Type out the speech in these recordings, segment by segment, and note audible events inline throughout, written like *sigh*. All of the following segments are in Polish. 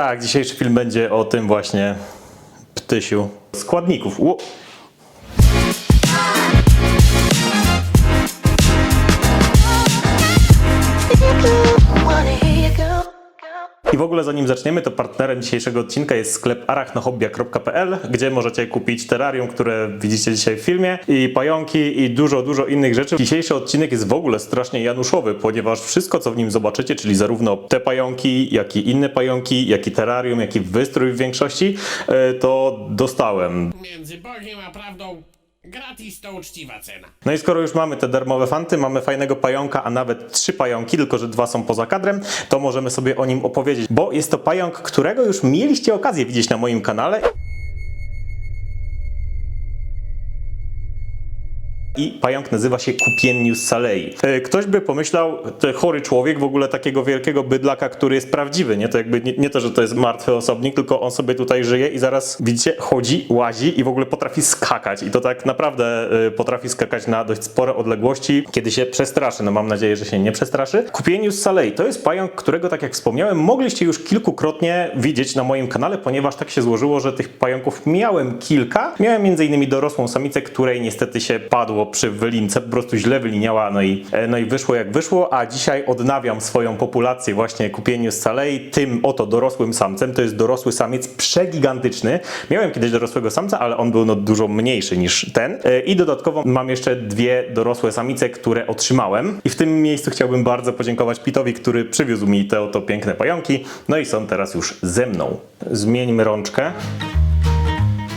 Tak, dzisiejszy film będzie o tym właśnie ptysiu. Składników. Ło- w ogóle zanim zaczniemy, to partnerem dzisiejszego odcinka jest sklep arachnohobia.pl, gdzie możecie kupić terrarium, które widzicie dzisiaj w filmie, i pająki, i dużo, dużo innych rzeczy. Dzisiejszy odcinek jest w ogóle strasznie januszowy, ponieważ wszystko, co w nim zobaczycie, czyli zarówno te pająki, jak i inne pająki, jak i terrarium, jak i wystrój w większości, e, to dostałem. Między Bogiem a prawdą gratis to uczciwa cena. No i skoro już mamy te darmowe fanty, mamy fajnego pająka, a nawet trzy pająki, tylko że dwa są poza kadrem, to możemy sobie o nim opowiedzieć, bo jest to pająk, którego już mieliście okazję widzieć na moim kanale. I pająk nazywa się Cupienius salei. E, Ktoś by pomyślał, chory człowiek, w ogóle takiego wielkiego bydlaka, który jest prawdziwy, nie? To jakby nie, nie to, że to jest martwy osobnik, tylko on sobie tutaj żyje i zaraz, widzicie, chodzi, łazi i w ogóle potrafi skakać. I to tak naprawdę e, potrafi skakać na dość spore odległości, kiedy się przestraszy. No mam nadzieję, że się nie przestraszy. Cupienius salei to jest pająk, którego, tak jak wspomniałem, mogliście już kilkukrotnie widzieć na moim kanale, ponieważ tak się złożyło, że tych pająków miałem kilka. Miałem m.in. dorosłą samicę, której niestety się padło przy wylince, po prostu źle wyliniała, no i, e, no i wyszło jak wyszło, a dzisiaj odnawiam swoją populację właśnie Cupienius salei tym oto dorosłym samcem. To jest dorosły samiec przegigantyczny. Miałem kiedyś dorosłego samca, ale on był no dużo mniejszy niż ten. E, I dodatkowo mam jeszcze dwie dorosłe samice, które otrzymałem. I w tym miejscu chciałbym bardzo podziękować Pitowi, który przywiózł mi te oto piękne pająki. No i są teraz już ze mną. Zmieńmy rączkę.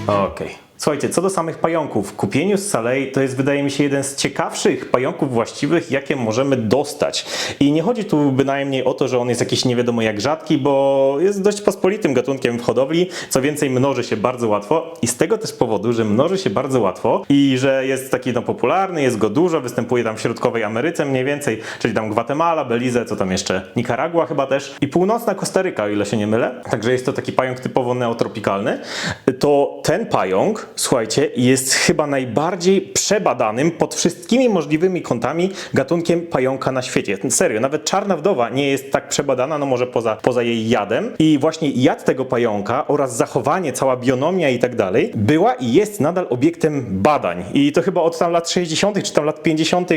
Okej. Słuchajcie, co do samych pająków, Cupienius salei to jest wydaje mi się jeden z ciekawszych pająków właściwych, jakie możemy dostać. I nie chodzi tu bynajmniej o to, że on jest jakiś nie wiadomo jak rzadki, bo jest dość pospolitym gatunkiem w hodowli, co więcej mnoży się bardzo łatwo i z tego też powodu, że mnoży się bardzo łatwo i że jest taki no popularny, jest go dużo, występuje tam w środkowej Ameryce mniej więcej, czyli tam Gwatemala, Belize, co tam jeszcze, Nikaragua chyba też i północna Kostaryka, o ile się nie mylę. Także jest to taki pająk typowo neotropikalny. To ten pająk, słuchajcie, jest chyba najbardziej przebadanym pod wszystkimi możliwymi kątami gatunkiem pająka na świecie. Serio, nawet czarna wdowa nie jest tak przebadana, no może poza, poza jej jadem. I właśnie jad tego pająka oraz zachowanie, cała bionomia i tak dalej była i jest nadal obiektem badań. I to chyba od tam lat 60. czy tam lat 50.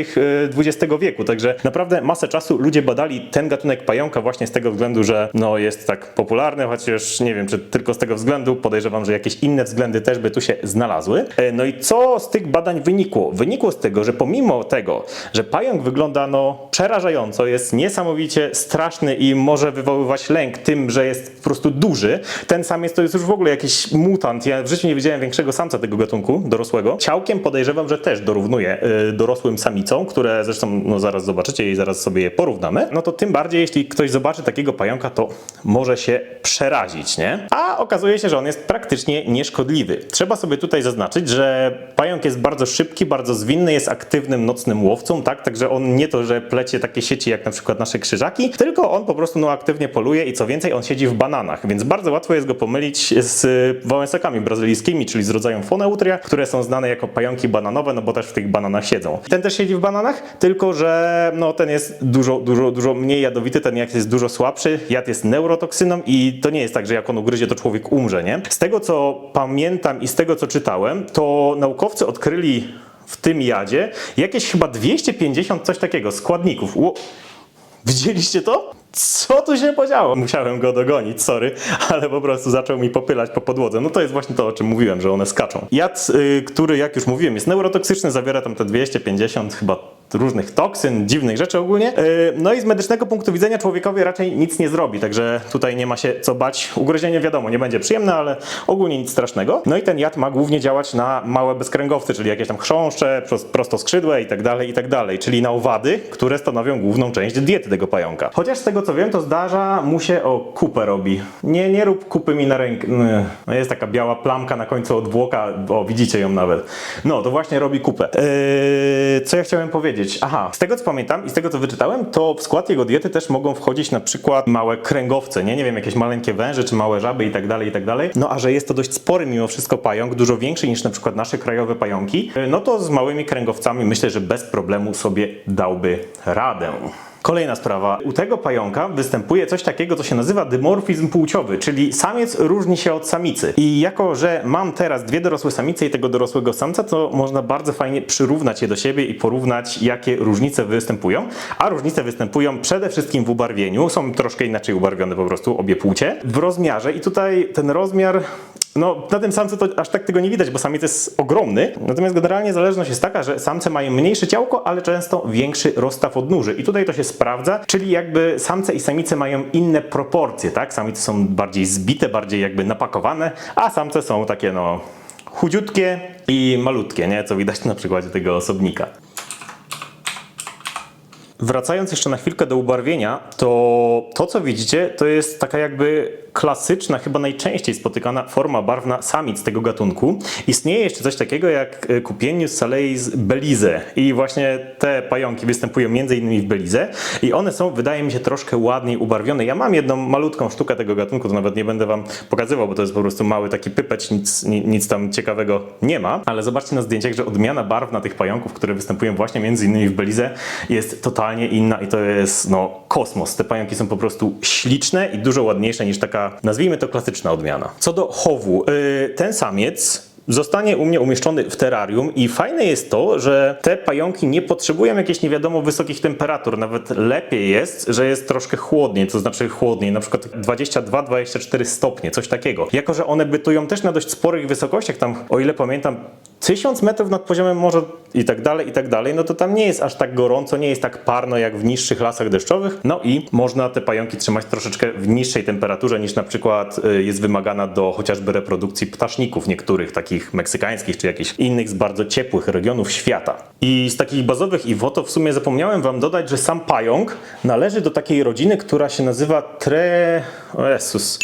XX wieku. Także naprawdę masę czasu ludzie badali ten gatunek pająka właśnie z tego względu, że no jest tak popularny, chociaż nie wiem, czy tylko z tego względu. Podejrzewam, że jakieś inne względy też by tu się znalazły. E, No i co z tych badań wynikło? Wynikło z tego, że pomimo tego, że pająk wygląda no przerażająco, jest niesamowicie straszny i może wywoływać lęk tym, że jest po prostu duży, ten samiec to jest już w ogóle jakiś mutant. Ja w życiu nie widziałem większego samca tego gatunku, dorosłego. Ciałkiem podejrzewam, że też dorównuje y, dorosłym samicom, które zresztą no, zaraz zobaczycie i zaraz sobie je porównamy. No to tym bardziej, jeśli ktoś zobaczy takiego pająka, to może się przerazić, nie? A okazuje się, że on jest praktycznie nieszkodliwy. Trzeba sobie tutaj zaznaczyć, że pająk jest bardzo szybki, bardzo zwinny, jest aktywnym nocnym łowcą, tak? Także on nie to, że plecie takie sieci jak na przykład nasze krzyżaki, tylko on po prostu no, aktywnie poluje i co więcej, on siedzi w bananach, więc bardzo łatwo jest go pomylić z wałęsakami brazylijskimi, czyli z rodzaju Foneutria, które są znane jako pająki bananowe, no bo też w tych bananach siedzą. Ten też siedzi w bananach, tylko że no, ten jest dużo, dużo, dużo mniej jadowity, ten jad jest dużo słabszy, jad jest neurotoksyną i to nie jest tak, że jak on ugryzie, to człowiek umrze, nie? Z tego, co pamiętam i z tego, co czytałem, to naukowcy odkryli w tym jadzie jakieś chyba 250 coś takiego składników. Ło- Widzieliście to? Co tu się podziało? Musiałem go dogonić, sorry, *laughs* ale po prostu zaczął mi popylać po podłodze. No to jest właśnie to, o czym mówiłem, że one skaczą. Jad, y, który, jak już mówiłem, jest neurotoksyczny, zawiera tam te 250 chyba różnych toksyn, dziwnych rzeczy ogólnie. Y, No i z medycznego punktu widzenia człowiekowi raczej nic nie zrobi, także tutaj nie ma się co bać. Ugryzienie wiadomo, nie będzie przyjemne, ale ogólnie nic strasznego. No i ten jad ma głównie działać na małe bezkręgowce, czyli jakieś tam chrząszcze, tak i tak dalej, czyli na owady, które stanowią główną część diety tego pająka. Chociaż z tego co wiem, to zdarza mu się o kupę robi. Nie, nie rób kupy mi na rękę. No jest taka biała plamka na końcu odwłoka, o widzicie ją nawet. No to właśnie robi kupę. Eee, co ja chciałem powiedzieć? Aha, z tego co pamiętam i z tego co wyczytałem, to w skład jego diety też mogą wchodzić na przykład małe kręgowce, nie? Nie wiem, jakieś maleńkie węże czy małe żaby i tak dalej, i tak dalej. No a że jest to dość spory mimo wszystko pająk, dużo większy niż na przykład nasze krajowe pająki, no to z małymi kręgowcami myślę, że bez problemu sobie dałby radę. Kolejna sprawa. U tego pająka występuje coś takiego, co się nazywa dymorfizm płciowy, czyli samiec różni się od samicy. I jako, że mam teraz dwie dorosłe samice i tego dorosłego samca, to można bardzo fajnie przyrównać je do siebie i porównać, jakie różnice występują. A różnice występują przede wszystkim w ubarwieniu. Są troszkę inaczej ubarwione po prostu obie płcie. W rozmiarze i tutaj ten rozmiar no, na tym samcu to aż tak tego nie widać, bo samiec jest ogromny. Natomiast generalnie zależność jest taka, że samce mają mniejsze ciałko, ale często większy rozstaw odnóży. I tutaj to się sprawdza, czyli jakby samce i samice mają inne proporcje, tak? Samice są bardziej zbite, bardziej jakby napakowane, a samce są takie no chudziutkie i malutkie, nie? Co widać na przykładzie tego osobnika. Wracając jeszcze na chwilkę do ubarwienia, to to co widzicie, to jest taka jakby klasyczna, chyba najczęściej spotykana forma barwna samic tego gatunku. Istnieje jeszcze coś takiego jak e, Cupienius saleis belize i właśnie te pająki występują innymi w Belize i one są, wydaje mi się, troszkę ładniej ubarwione. Ja mam jedną malutką sztukę tego gatunku, to nawet nie będę wam pokazywał, bo to jest po prostu mały taki pypeć, nic, ni- nic tam ciekawego nie ma, ale zobaczcie na zdjęciach, że odmiana barwna tych pająków, które występują właśnie innymi w Belize jest totalnie inna i to jest no kosmos. Te pająki są po prostu śliczne i dużo ładniejsze niż taka, nazwijmy to klasyczna odmiana. Co do chowu, yy, ten samiec zostanie u mnie umieszczony w terrarium i fajne jest to, że te pająki nie potrzebują jakichś nie wiadomo wysokich temperatur. Nawet lepiej jest, że jest troszkę chłodniej, to znaczy chłodniej, na przykład 22-24 stopnie, coś takiego. Jako, że one bytują też na dość sporych wysokościach, tam o ile pamiętam 1000 metrów nad poziomem morza i tak dalej, i tak dalej, no to tam nie jest aż tak gorąco, nie jest tak parno jak w niższych lasach deszczowych. No i można te pająki trzymać troszeczkę w niższej temperaturze niż na przykład y, jest wymagana do chociażby reprodukcji ptaszników niektórych takich meksykańskich czy jakichś innych z bardzo ciepłych regionów świata. I z takich bazowych iwoto w sumie zapomniałem wam dodać, że sam pająk należy do takiej rodziny, która się nazywa tre... O Jezus,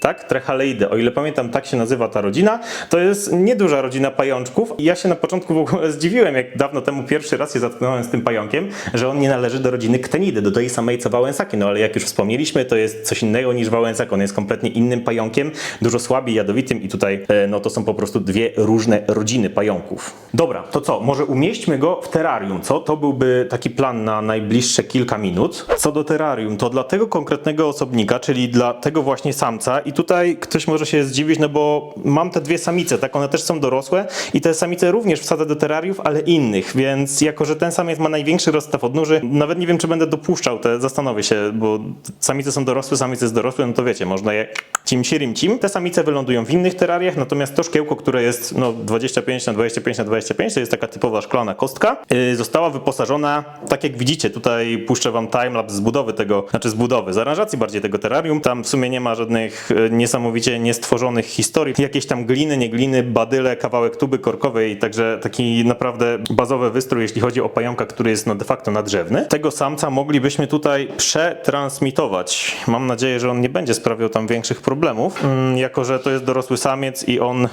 tak? Trechaleide. O ile pamiętam, tak się nazywa ta rodzina. To jest nieduża rodzina pajączków i ja się na początku w ogóle zdziwiłem, jak dawno temu pierwszy raz się zatknąłem z tym pająkiem, że on nie należy do rodziny Ktenidy, do tej samej co wałęsaki. No ale jak już wspomnieliśmy, to jest coś innego niż wałęsak. On jest kompletnie innym pająkiem, dużo słabiej jadowitym i tutaj e, no to są po prostu dwie różne rodziny pająków. Dobra, to co? Może umieśćmy go w terrarium, co? To byłby taki plan na najbliższe kilka minut. Co do terrarium, to dla tego konkretnego osobnika, czyli dla tego właśnie samca i tutaj ktoś może się zdziwić, no bo mam te dwie samice, tak? One też są dorosłe i te samice również wsadzę do terrariów, ale innych, więc jako, że ten samiec ma największy rozstaw odnóży, nawet nie wiem, czy będę dopuszczał te, zastanowię się, bo samice są dorosłe, samiec jest dorosły, no to wiecie, można je cim sirim cim. Te samice wylądują w innych terrariach, natomiast to szkiełko, które jest no 25 na 25 na 25, to jest taka typowa szklana kostka, yy, została wyposażona, tak jak widzicie, tutaj puszczę wam timelapse z budowy tego, znaczy z budowy, z aranżacji bardziej tego terrarium. Tam w sumie nie ma żadnych yy, niesamowicie niestworzonych historii. Jakieś tam gliny, nie gliny, badyle, kawałek tuby korkowej, także taki naprawdę bazowy wystrój, jeśli chodzi o pająka, który jest no de facto nadrzewny. Tego samca moglibyśmy tutaj przetransmitować. Mam nadzieję, że on nie będzie sprawiał tam większych problemów, mm, jako że to jest dorosły samiec i on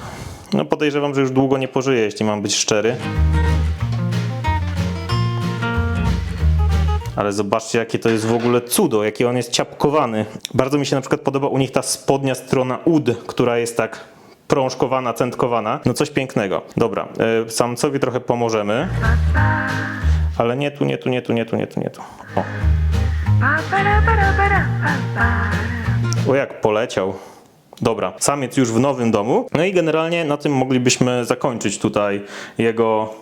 no podejrzewam, że już długo nie pożyje, jeśli mam być szczery. Ale zobaczcie, jakie to jest w ogóle cudo, jaki on jest ciapkowany. Bardzo mi się na przykład podoba u nich ta spodnia strona ud, która jest tak prążkowana, centkowana. No coś pięknego. Dobra, y, samcowi trochę pomożemy. Ale nie tu, nie tu, nie tu, nie tu, nie tu, nie tu. O Dobra, samiec już w nowym domu. No i generalnie na tym moglibyśmy zakończyć tutaj jego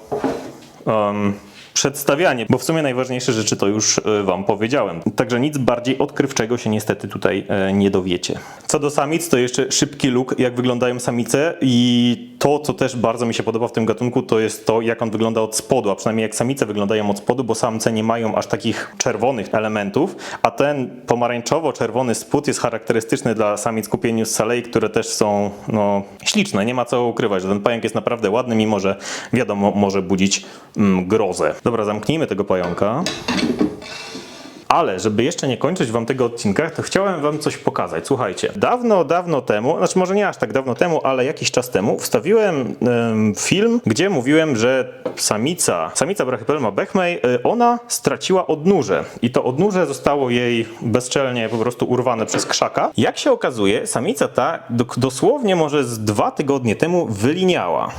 um, przedstawianie, bo w sumie najważniejsze rzeczy to już e, Wam powiedziałem. Także nic bardziej odkrywczego się niestety tutaj e, nie dowiecie. Co do samic, to jeszcze szybki look, jak wyglądają samice i to, co też bardzo mi się podoba w tym gatunku, to jest to, jak on wygląda od spodu, a przynajmniej jak samice wyglądają od spodu, bo samce nie mają aż takich czerwonych elementów, a ten pomarańczowo-czerwony spód jest charakterystyczny dla samic Cupienius salei, które też są no, śliczne, nie ma co ukrywać, że ten pająk jest naprawdę ładny, mimo że wiadomo, może budzić mm, grozę. Dobra, zamknijmy tego pająka. Ale żeby jeszcze nie kończyć wam tego odcinka, to chciałem wam coś pokazać. Słuchajcie, dawno, dawno temu, znaczy może nie aż tak dawno temu, ale jakiś czas temu wstawiłem em, film, gdzie mówiłem, że samica, samica Brachypelma bechmei, y, ona straciła odnóże i to odnóże zostało jej bezczelnie po prostu urwane przez krzaka. Jak się okazuje, samica ta do, dosłownie może z dwa tygodnie temu wyliniała.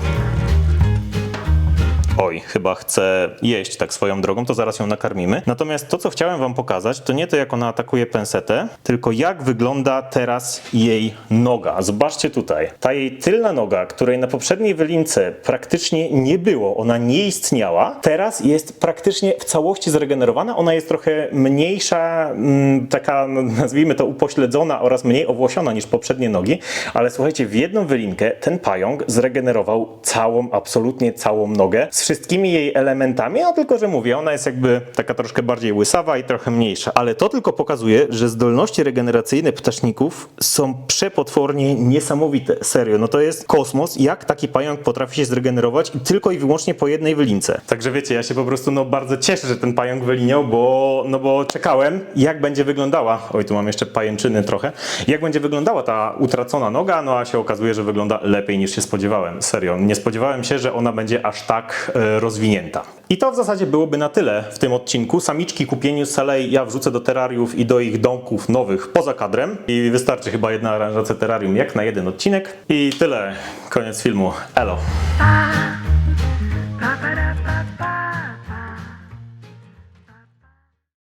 Oj, chyba chce jeść tak swoją drogą, to zaraz ją nakarmimy. Natomiast to, co chciałem wam pokazać, to nie to, jak ona atakuje pensetę, tylko jak wygląda teraz jej noga. Zobaczcie tutaj. Ta jej tylna noga, której na poprzedniej wylince praktycznie nie było, ona nie istniała, teraz jest praktycznie w całości zregenerowana. Ona jest trochę mniejsza, mm, taka no, nazwijmy to upośledzona oraz mniej owłosiona niż poprzednie nogi, ale słuchajcie, w jedną wylinkę ten pająk zregenerował całą, absolutnie całą nogę z wszystkimi jej elementami, a tylko, że mówię, ona jest jakby taka troszkę bardziej łysawa i trochę mniejsza, ale to tylko pokazuje, że zdolności regeneracyjne ptaszników są przepotwornie niesamowite. Serio, no to jest kosmos, jak taki pająk potrafi się zregenerować tylko i wyłącznie po jednej wylince. Także wiecie, ja się po prostu no bardzo cieszę, że ten pająk wyliniał, bo, no bo czekałem, jak będzie wyglądała, oj tu mam jeszcze pajęczyny trochę, jak będzie wyglądała ta utracona noga, no a się okazuje, że wygląda lepiej niż się spodziewałem. Serio, nie spodziewałem się, że ona będzie aż tak rozwinięta. I to w zasadzie byłoby na tyle w tym odcinku. Samiczki kupieniu salej ja wrzucę do terrariów i do ich domków nowych poza kadrem i wystarczy chyba jedna aranżacja terrarium jak na jeden odcinek. I tyle, koniec filmu. Elo.